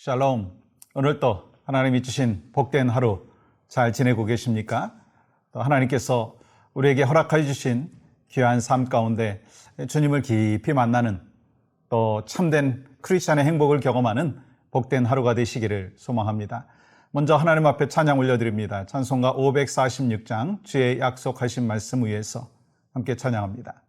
샬롬. 오늘도 하나님이 주신 복된 하루 잘 지내고 계십니까? 또 하나님께서 우리에게 허락해 주신 귀한 삶 가운데 주님을 깊이 만나는 또 참된 크리스천의 행복을 경험하는 복된 하루가 되시기를 소망합니다. 먼저 하나님 앞에 찬양 올려드립니다. 찬송가 546장 주의 약속하신 말씀 위에서 함께 찬양합니다.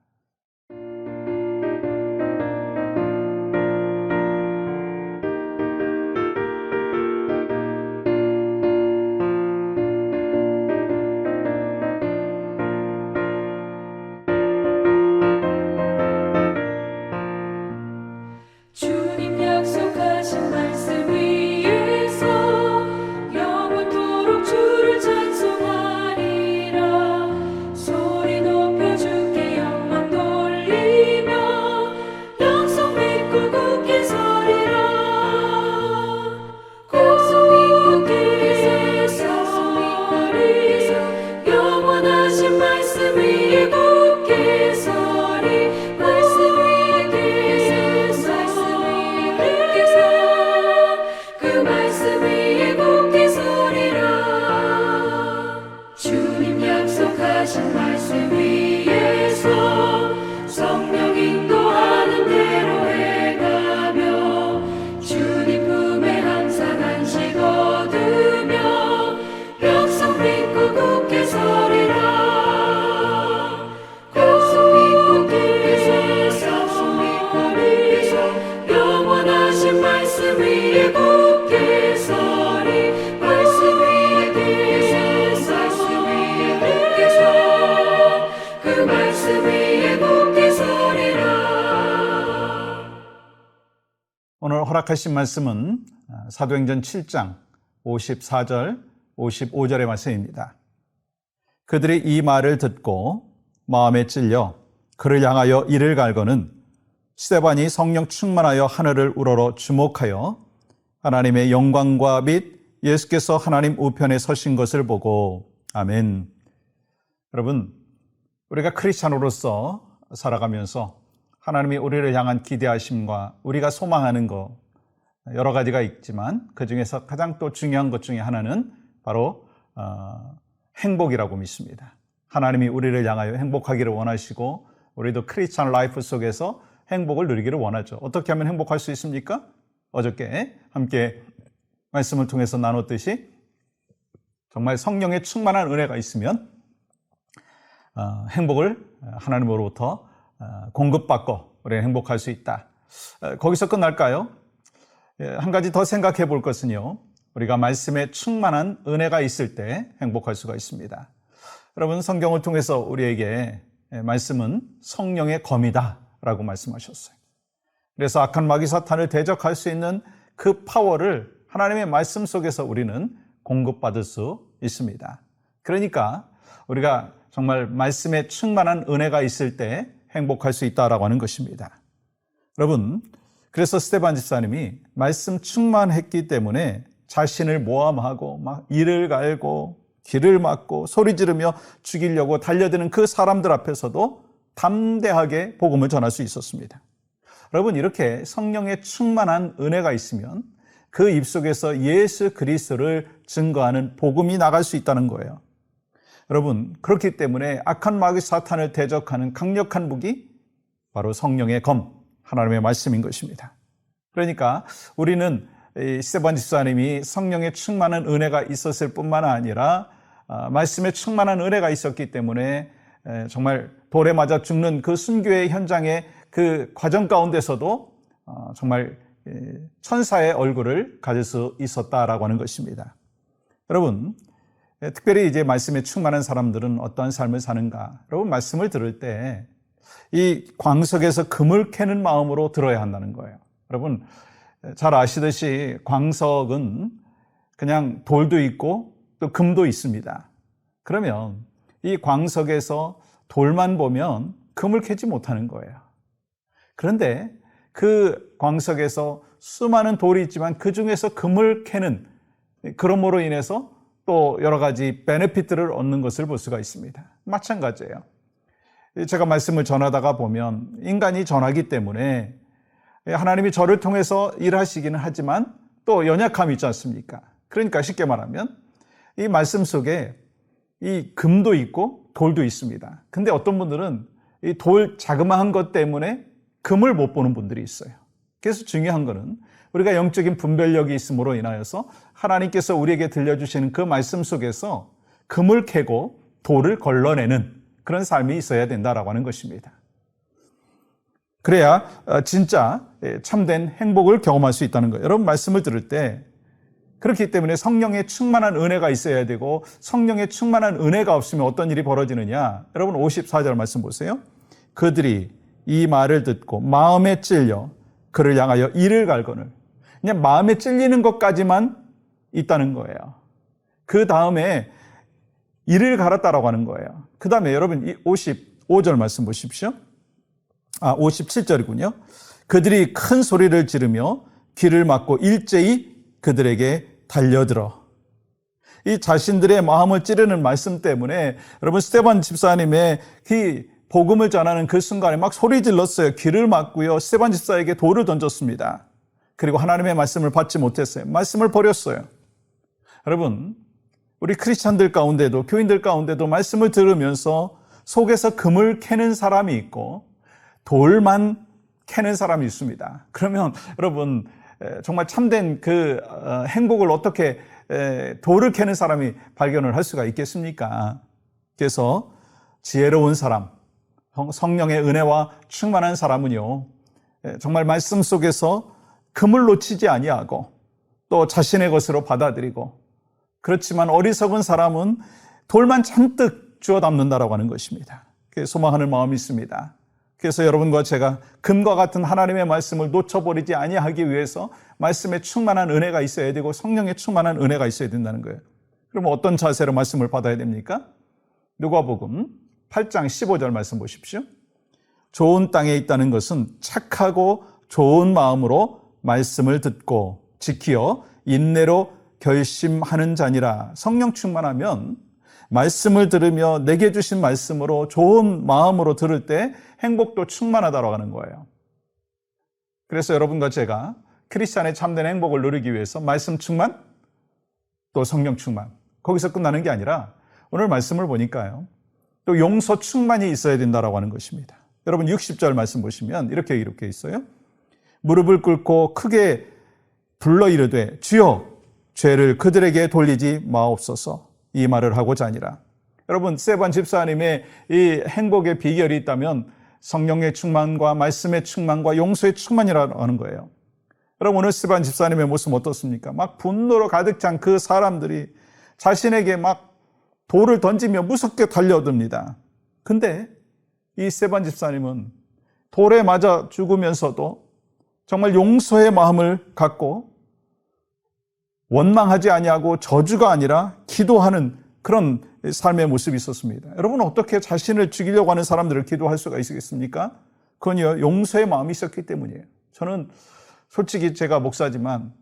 허락하신 말씀은 아, 사도행전 7장 54절, 55절의 말씀입니다. 그들이 이 말을 듣고 마음에 찔려 그를 향하여 이를 갈거는 시대반이 성령 충만하여 하늘을 우러러 주목하여 하나님의 영광과 및 예수께서 하나님 우편에 서신 것을 보고 아멘. 여러분, 우리가 크리스찬으로서 살아가면서 하나님이 우리를 향한 기대하심과 우리가 소망하는 것 여러 가지가 있지만 그 중에서 가장 또 중요한 것 중에 하나는 바로 어, 행복이라고 믿습니다. 하나님이 우리를 향하여 행복하기를 원하시고 우리도 크리스찬 라이프 속에서 행복을 누리기를 원하죠. 어떻게 하면 행복할 수 있습니까? 어저께 함께 말씀을 통해서 나눴듯이 정말 성령의 충만한 은혜가 있으면 어, 행복을 하나님으로부터 어, 공급받고 우리는 행복할 수 있다. 어, 거기서 끝날까요? 예, 한 가지 더 생각해 볼 것은요. 우리가 말씀에 충만한 은혜가 있을 때 행복할 수가 있습니다. 여러분 성경을 통해서 우리에게 예, 말씀은 성령의 검이다라고 말씀하셨어요. 그래서 악한 마귀 사탄을 대적할 수 있는 그 파워를 하나님의 말씀 속에서 우리는 공급받을 수 있습니다. 그러니까 우리가 정말 말씀에 충만한 은혜가 있을 때 행복할 수 있다라고 하는 것입니다. 여러분, 그래서 스테반 집사님이 말씀 충만했기 때문에 자신을 모함하고 막 이를 갈고 길을 막고 소리 지르며 죽이려고 달려드는 그 사람들 앞에서도 담대하게 복음을 전할 수 있었습니다. 여러분 이렇게 성령의 충만한 은혜가 있으면 그 입속에서 예수 그리스도를 증거하는 복음이 나갈 수 있다는 거예요. 여러분 그렇기 때문에 악한 마귀 사탄을 대적하는 강력한 무기 바로 성령의 검 하나님의 말씀인 것입니다. 그러니까 우리는 스테반 집사님이 성령의 충만한 은혜가 있었을 뿐만 아니라 아, 말씀에 충만한 은혜가 있었기 때문에 정말 돌에 맞아 죽는 그 순교의 현장의 그 과정 가운데서도 어, 정말 천사의 얼굴을 가질 수 있었다라고 하는 것입니다. 여러분, 특별히 이제 말씀에 충만한 사람들은 어떠한 삶을 사는가? 여러분, 말씀을 들을 때 이 광석에서 금을 캐는 마음으로 들어야 한다는 거예요. 여러분, 잘 아시듯이 광석은 그냥 돌도 있고 또 금도 있습니다. 그러면 이 광석에서 돌만 보면 금을 캐지 못하는 거예요. 그런데 그 광석에서 수많은 돌이 있지만 그 중에서 금을 캐는 그러므로 인해서 또 여러 가지 베네피트를 얻는 것을 볼 수가 있습니다. 마찬가지예요. 제가 말씀을 전하다가 보면 인간이 전하기 때문에 하나님이 저를 통해서 일하시기는 하지만 또 연약함이 있지 않습니까? 그러니까 쉽게 말하면 이 말씀 속에 이 금도 있고 돌도 있습니다. 근데 어떤 분들은 이 돌 자그마한 것 때문에 금을 못 보는 분들이 있어요. 그래서 중요한 거는 우리가 영적인 분별력이 있음으로 인하여서 하나님께서 우리에게 들려주시는 그 말씀 속에서 금을 캐고 돌을 걸러내는 그런 삶이 있어야 된다라고 하는 것입니다. 그래야 어, 진짜 예, 참된 행복을 경험할 수 있다는 거예요. 여러분 말씀을 들을 때 그렇기 때문에 성령의 충만한 은혜가 있어야 되고 성령의 충만한 은혜가 없으면 어떤 일이 벌어지느냐? 여러분 54절 말씀 보세요. 그들이 이 말을 듣고 마음에 찔려 그를 향하여 이를 갈거늘 그냥 마음에 찔리는 것까지만 있다는 거예요. 그 다음에 이를 갈았다라고 하는 거예요. 그 다음에 여러분 이 55절 말씀 보십시오. 아, 57절이군요. 그들이 큰 소리를 지르며 귀를 막고 일제히 그들에게 달려들어. 이 자신들의 마음을 찌르는 말씀 때문에 여러분 스테반 집사님의 그 복음을 전하는 그 순간에 막 소리 질렀어요. 귀를 막고요. 스테반 집사에게 돌을 던졌습니다. 그리고 하나님의 말씀을 받지 못했어요. 말씀을 버렸어요. 여러분, 우리 크리스찬들 가운데도 교인들 가운데도 말씀을 들으면서 속에서 금을 캐는 사람이 있고 돌만 캐는 사람이 있습니다. 그러면 여러분 에, 정말 참된 그 어, 행복을 어떻게 에, 돌을 캐는 사람이 발견을 할 수가 있겠습니까? 그래서 지혜로운 사람, 성- 성령의 은혜와 충만한 사람은요 에, 정말 말씀 속에서 금을 놓치지 아니하고 또 자신의 것으로 받아들이고 그렇지만 어리석은 사람은 돌만 잔뜩 주워 담는다라고 하는 것입니다. 소망하는 마음이 있습니다. 그래서 여러분과 제가 금과 같은 하나님의 말씀을 놓쳐버리지 아니하기 위해서 말씀에 충만한 은혜가 있어야 되고 성령에 충만한 은혜가 있어야 된다는 거예요. 그럼 어떤 자세로 말씀을 받아야 됩니까? 누가복음 8장 15절 말씀 보십시오. 좋은 땅에 있다는 것은 착하고 좋은 마음으로 말씀을 듣고 지키어 인내로 결심하는 자니라. 성령 충만하면 말씀을 들으며 내게 주신 말씀으로 좋은 마음으로 들을 때 행복도 충만하다고 하는 거예요. 그래서 여러분과 제가 크리스찬의 참된 행복을 누리기 위해서 말씀 충만 또 성령 충만 거기서 끝나는 게 아니라 오늘 말씀을 보니까요. 또 용서 충만이 있어야 된다라고 하는 것입니다. 여러분 60절 말씀 보시면 이렇게 이렇게 있어요. 무릎을 꿇고 크게 불러 이르되 주여 죄를 그들에게 돌리지 마옵소서 이 말을 하고자 하니라. 여러분 세반 집사님의 이 행복의 비결이 있다면 성령의 충만과 말씀의 충만과 용서의 충만이라고 하는 거예요. 여러분 오늘 세반 집사님의 모습 어떻습니까? 막 분노로 가득 찬 그 사람들이 자신에게 막 돌을 던지며 무섭게 달려듭니다. 근데 이 세반 집사님은 돌에 맞아 죽으면서도 정말 용서의 마음을 갖고 원망하지 아니하고 저주가 아니라 기도하는 그런 삶의 모습이 있었습니다. 여러분 어떻게 자신을 죽이려고 하는 사람들을 기도할 수가 있겠습니까? 그건요 용서의 마음이 있었기 때문이에요. 저는 솔직히 제가 목사지만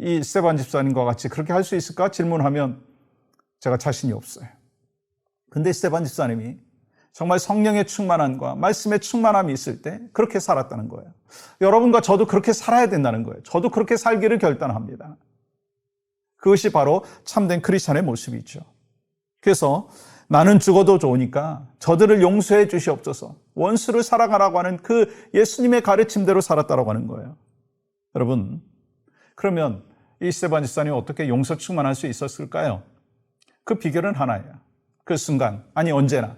이 스테반 집사님과 같이 그렇게 할 수 있을까 질문하면 제가 자신이 없어요. 근데 스테반 집사님이 정말 성령의 충만함과 말씀의 충만함이 있을 때 그렇게 살았다는 거예요. 여러분과 저도 그렇게 살아야 된다는 거예요. 저도 그렇게 살기를 결단합니다. 그것이 바로 참된 크리스찬의 모습이죠. 그래서 나는 죽어도 좋으니까 저들을 용서해 주시옵소서. 원수를 사랑하라고 하는 그 예수님의 가르침대로 살았다라고 하는 거예요. 여러분, 그러면 이 스테반 집사님이 어떻게 용서 충만할 수 있었을까요? 그 비결은 하나예요. 그 순간, 아니 언제나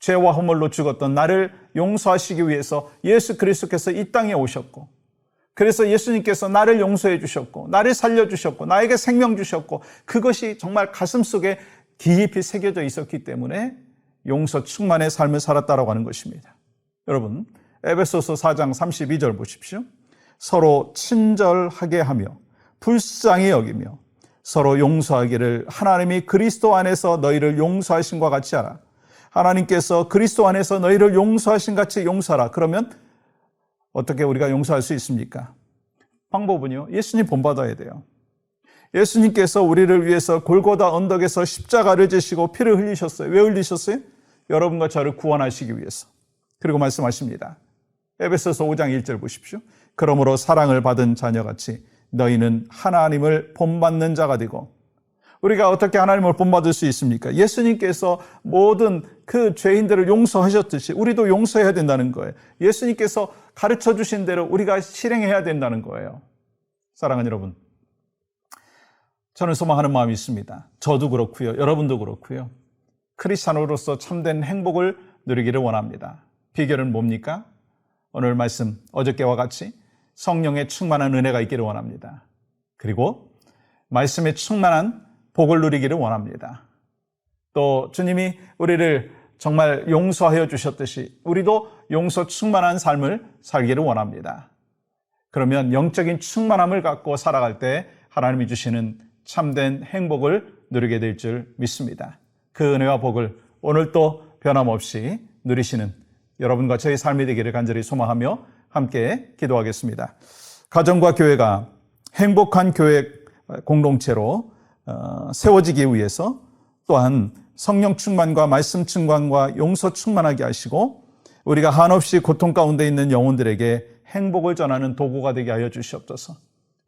죄와 허물로 죽었던 나를 용서하시기 위해서 예수 그리스도께서 이 땅에 오셨고 그래서 예수님께서 나를 용서해 주셨고 나를 살려 주셨고 나에게 생명 주셨고 그것이 정말 가슴 속에 깊이 새겨져 있었기 때문에 용서 충만의 삶을 살았다라고 하는 것입니다. 여러분, 에베소서 4장 32절 보십시오. 서로 친절하게 하며 불쌍히 여기며 서로 용서하기를 하나님이 그리스도 안에서 너희를 용서하신 것 같이 하라. 하나님께서 그리스도 안에서 너희를 용서하신 같이 용서하라. 그러면 어떻게 우리가 용서할 수 있습니까? 방법은요. 예수님 본받아야 돼요. 예수님께서 우리를 위해서 골고다 언덕에서 십자가를 지시고 피를 흘리셨어요. 왜 흘리셨어요? 여러분과 저를 구원하시기 위해서. 그리고 말씀하십니다. 에베소서 5장 1절 보십시오. 그러므로 사랑을 받은 자녀같이 너희는 하나님을 본받는 자가 되고 우리가 어떻게 하나님을 본받을 수 있습니까? 예수님께서 모든 그 죄인들을 용서하셨듯이 우리도 용서해야 된다는 거예요. 예수님께서 가르쳐 주신 대로 우리가 실행해야 된다는 거예요. 사랑하는 여러분. 저는 소망하는 마음이 있습니다. 저도 그렇고요. 여러분도 그렇고요. 크리스찬으로서 참된 행복을 누리기를 원합니다. 비결은 뭡니까? 오늘 말씀 어저께와 같이 성령의 충만한 은혜가 있기를 원합니다. 그리고 말씀에 충만한 복을 누리기를 원합니다. 또 주님이 우리를 정말 용서하여 주셨듯이 우리도 용서 충만한 삶을 살기를 원합니다. 그러면 영적인 충만함을 갖고 살아갈 때 하나님이 주시는 참된 행복을 누리게 될 줄 믿습니다. 그 은혜와 복을 오늘 또 변함없이 누리시는 여러분과 저의 삶이 되기를 간절히 소망하며 함께 기도하겠습니다. 가정과 교회가 행복한 교회 공동체로 어, 세워지기 위해서 또한 성령 충만과 말씀 충만과 용서 충만하게 하시고 우리가 한없이 고통 가운데 있는 영혼들에게 행복을 전하는 도구가 되게 하여 주시옵소서.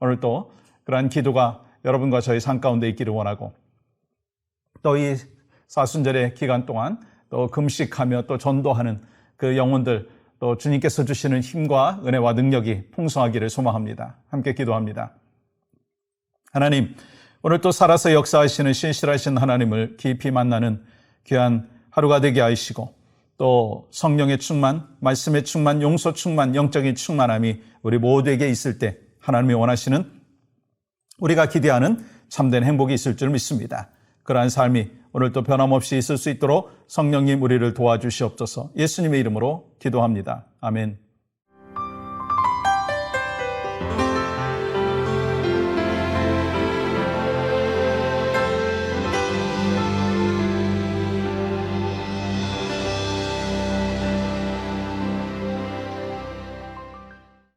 오늘 또 그러한 기도가 여러분과 저희 삶 가운데 있기를 원하고 또 이 사순절의 기간 동안 또 금식하며 또 전도하는 그 영혼들 또 주님께서 주시는 힘과 은혜와 능력이 풍성하기를 소망합니다. 함께 기도합니다. 하나님, 오늘 또 살아서 역사하시는 신실하신 하나님을 깊이 만나는 귀한 하루가 되게 하시고 또 성령의 충만, 말씀의 충만, 용서 충만, 영적인 충만함이 우리 모두에게 있을 때 하나님이 원하시는 우리가 기대하는 참된 행복이 있을 줄 믿습니다. 그러한 삶이 오늘 또 변함없이 있을 수 있도록 성령님 우리를 도와주시옵소서 예수님의 이름으로 기도합니다. 아멘.